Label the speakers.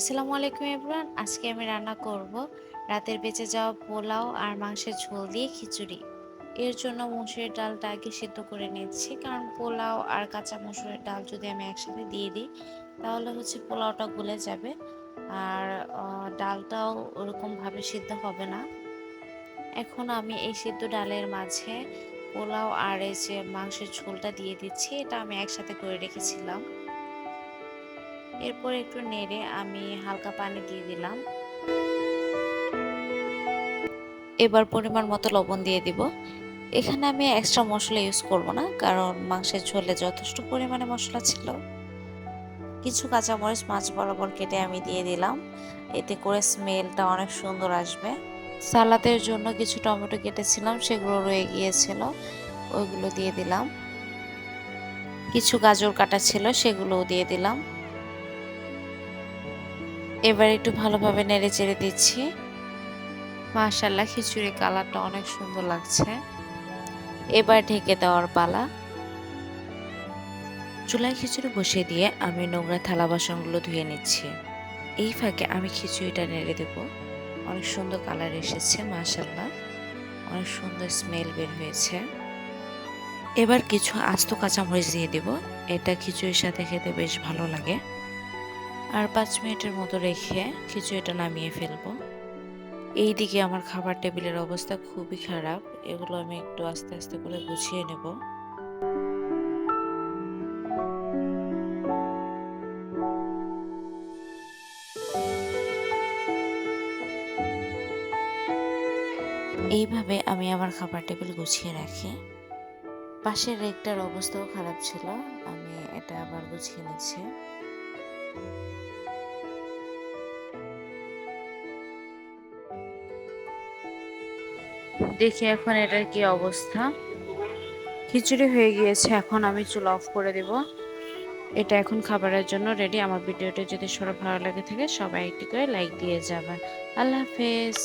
Speaker 1: আসসালামু আলাইকুম এভরান আজকে আমি রান্না করব রাতের বেঁচে যাওয়া পোলাও আর মাংসের ঝোল দিয়ে খিচুড়ি। এর জন্য মুসুরের ডালটা আগে সিদ্ধ করে নিচ্ছি। কারণ পোলাও আর কাঁচা মুসুরের ডাল যদি আমি একসাথে দিয়ে দিই, তাহলে হচ্ছে পোলাওটা গলে যাবে। আর ডালটাও ওরকমভাবে সিদ্ধ হবে না। এখন আমি এই সিদ্ধ ডালের মাঝে পোলাও আর এই যে মাংসের ঝোলটা দিয়ে দিচ্ছি। এটা আমি একসাথে করে রেখেছিলাম। এরপর একটু নেড়ে আমি হালকা পানি দিয়ে দিলাম। এবার পরিমাণ মতো লবণ দিয়ে দিব। এখানে আমি এক্সট্রা মশলা ইউজ করব না, কারণ মাংসের ঝোলে যথেষ্ট পরিমাণে মশলা ছিল। কিছু কাঁচামরিচ মাছ বরাবর কেটে আমি দিয়ে দিলাম। এতে করে স্মেলটা অনেক সুন্দর আসবে। সালাদের জন্য কিছু টমেটো কেটেছিলাম, সেগুলো রয়ে গিয়েছিল, ওইগুলো দিয়ে দিলাম। কিছু গাজর কাটা ছিল, সেগুলোও দিয়ে দিলাম। এবার একটু ভালোভাবে নেড়ে চেড়ে দিচ্ছি। মাশাল্লাহ খিচুড়ি কালারটা অনেক সুন্দর লাগছে। এবার ঢেকে দেওয়ার পালা। চুলায় খিচুড়ি বসিয়ে দিয়ে আমি নোংরা থালা বাসনগুলো ধুয়ে নিচ্ছি। এই ফাঁকে আমি খিচুড়িটা নেড়ে দেব। অনেক সুন্দর কালার এসেছে মাশাল্লাহ অনেক সুন্দর স্মেল বের হয়েছে। এবার কিছু আস্ত কাঁচামরিচ দিয়ে দেব। এটা খিচুড়ির সাথে খেতে বেশ ভালো লাগে। আর পাঁচ মিনিটের মতো রেখে খিচুড়িটা নামিয়ে ফেলব। এই দিকে আমার খাবার টেবিলের অবস্থা খুবই খারাপ, এগুলো আমি একটু আস্তে আস্তে করে গুছিয়ে নেব। এইভাবে আমি আমার খাবার টেবিল গুছিয়ে রাখি। পাশের রেকটার অবস্থাও খারাপ ছিল, আমি এটা আবার গুছিয়ে নিচ্ছি। দেখি এখন এটার কি অবস্থা। খিচুড়ি হয়ে গিয়েছে, এখন আমি চুল অফ করে দেব। এটা এখন খাবারের জন্য রেডি আমার ভিডিওটা যদি সবার ভালো লাগে থাকে, সবাই একটি করে লাইক দিয়ে যাবেন আল্লাহ হাফেজ।